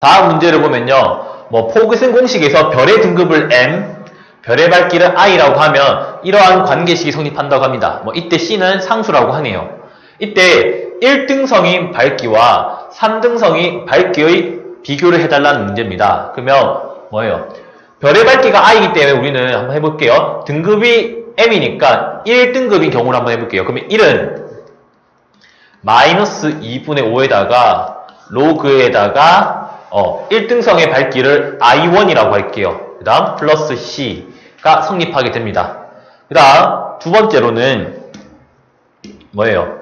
다음 문제를 보면요. 뭐 포그슨 공식에서 별의 등급을 m, 별의 밝기를 i라고 하면 이러한 관계식이 성립한다고 합니다. 뭐 이때 c는 상수라고 하네요. 이때 1등성인 밝기와 3등성인 밝기의 비교를 해달라는 문제입니다. 그러면 뭐예요? 별의 밝기가 i이기 때문에 우리는 한번 해볼게요. 등급이 m이니까 1등급인 경우를 한번 해볼게요. 그러면 1은 마이너스 2분의 5에다가 로그에다가 어, 1등성의 밝기를 I1이라고 할게요. 그 다음 플러스 C가 성립하게 됩니다. 그 다음 두 번째로는 뭐예요?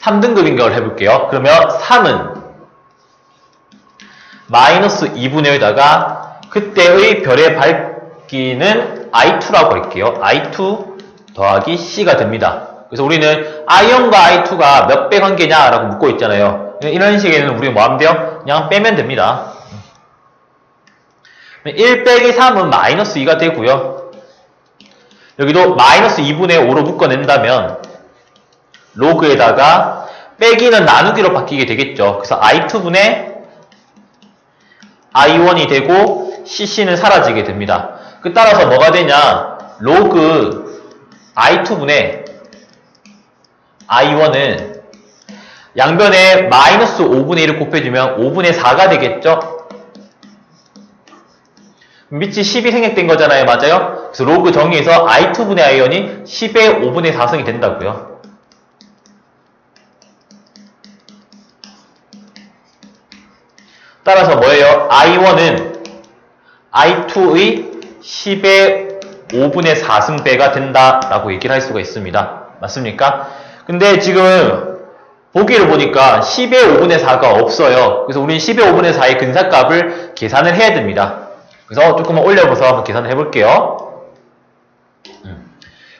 3등급인 걸 해볼게요. 그러면 3은 마이너스 2분의 5에다가 그때의 별의 밝기는 I2라고 할게요. I2 더하기 C가 됩니다. 그래서 우리는 I1과 I2가 몇 배 관계냐라고 묻고 있잖아요. 이런 식에는 우리 돼요? 그냥 빼면 됩니다. 1 빼기 3은 마이너스 2가 되고요. 여기도 마이너스 2분의 5로 묶어낸다면 로그에다가 빼기는 나누기로 바뀌게 되겠죠. 그래서 I2분의 I1이 되고 CC는 사라지게 됩니다. 그 따라서 뭐가 되냐? 로그 I2분의 I1은 양변에 마이너스 5분의 1을 곱해주면 5분의 4가 되겠죠? 밑이 10이 생략된 거잖아요. 맞아요? 그래서 로그 정의에서 I2분의 I1이 10의 5분의 4승이 된다고요. 따라서 뭐예요? I1은 I2의 10의 5분의 4승배가 된다라고 얘기를 할 수가 있습니다. 맞습니까? 근데 지금 보기를 보니까 10의 5분의 4가 없어요. 그래서 우리는 10의 5분의 4의 근사값을 계산을 해야 됩니다. 그래서 조금만 올려봐서 한번 계산을 해볼게요. 음.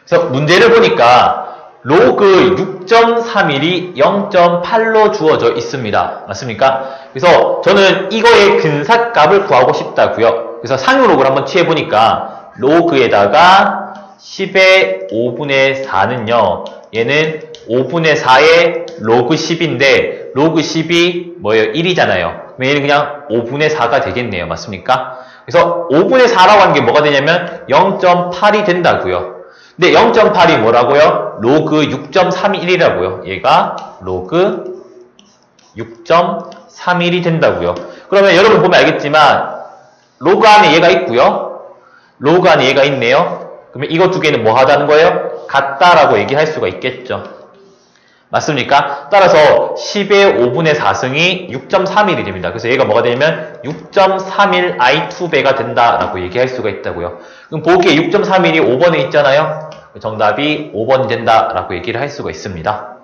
그래서 문제를 보니까 로그 6.31이 0.8로 주어져 있습니다. 맞습니까? 그래서 저는 이거의 근사값을 구하고 싶다고요. 그래서 상유로그를 한번 취해보니까 로그에다가 10의 5분의 4는요. 얘는 5분의 4의 로그 10인데 로그 10이 뭐예요? 1이잖아요. 그럼 얘는 그냥 5분의 4가 되겠네요. 맞습니까? 그래서 5분의 4라고 하는 게 뭐가 되냐면 0.8이 된다고요. 근데 0.8이 뭐라고요? 로그 6.31이라고요. 얘가 로그 6.31이 된다고요. 그러면 여러분 보면 알겠지만 로그 안에 얘가 있고요. 로그 안에 얘가 있네요. 그러면 이거 두 개는 뭐 하다는 거예요? 같다라고 얘기할 수가 있겠죠. 맞습니까? 따라서 10의 5분의 4승이 6.31이 됩니다. 그래서 얘가 뭐가 되냐면 6.31 I2배가 된다라고 얘기할 수가 있다고요. 그럼 보기에 6.31이 5번에 있잖아요. 정답이 5번이 된다라고 얘기를 할 수가 있습니다.